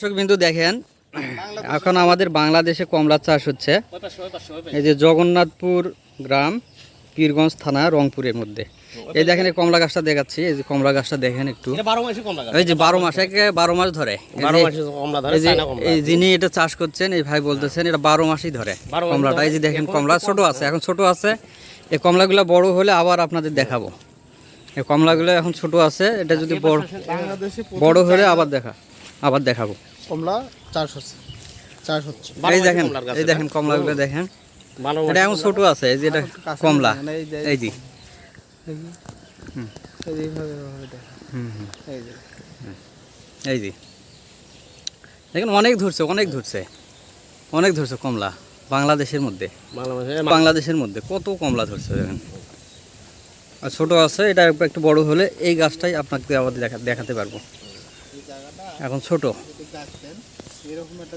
দর্শক বিন্দু দেখেন এখন আমাদের বাংলাদেশে কমলা চাষ হচ্ছে। এই যে জগন্নাথপুর গ্রাম পীরগঞ্জ থানা রংপুরের মধ্যে। এই দেখেন এই কমলা গাছটা দেখাচ্ছি এই যে কমলা গাছটা দেখেন একটু। এই যে বারো মাস একে বারো মাস ধরে। এই যিনি এটা চাষ করছেন এই ভাই বলতেছেন এটা বারো মাসই ধরে কমলাটা। এই যে দেখেন কমলা ছোট আছে এখন ছোট আছে। এই কমলাগুলো বড় হলে আবার আপনাদের দেখাবো। এই কমলাগুলো এখন ছোট আছে এটা যদি বড় বড় হলে আবার দেখা। আবার দেখাবো। কমলা চাষ হচ্ছে চাষ হচ্ছে। এই দেখেন এই দেখেন কমলাগুলো দেখেন। এটা ছোট আছে এই যে এটা কমলা। এই যে- এই যে দেখি। এইভাবে এইভাবে দেখা হুম হুম। এই যে। এই যে দেখেন অনেক ধরছে অনেক ধরছে। অনেক ধরছে কমলা বাংলাদেশের মধ্যে। বাংলাদেশের মধ্যে কত কমলা ধরছে দেখেন। আর ছোট আছে এটা একটু- বড় হলে এই গাছটাই আপনাকে আবার দেখা দেখাতে পারব। এখন ছোট। এরকম একটা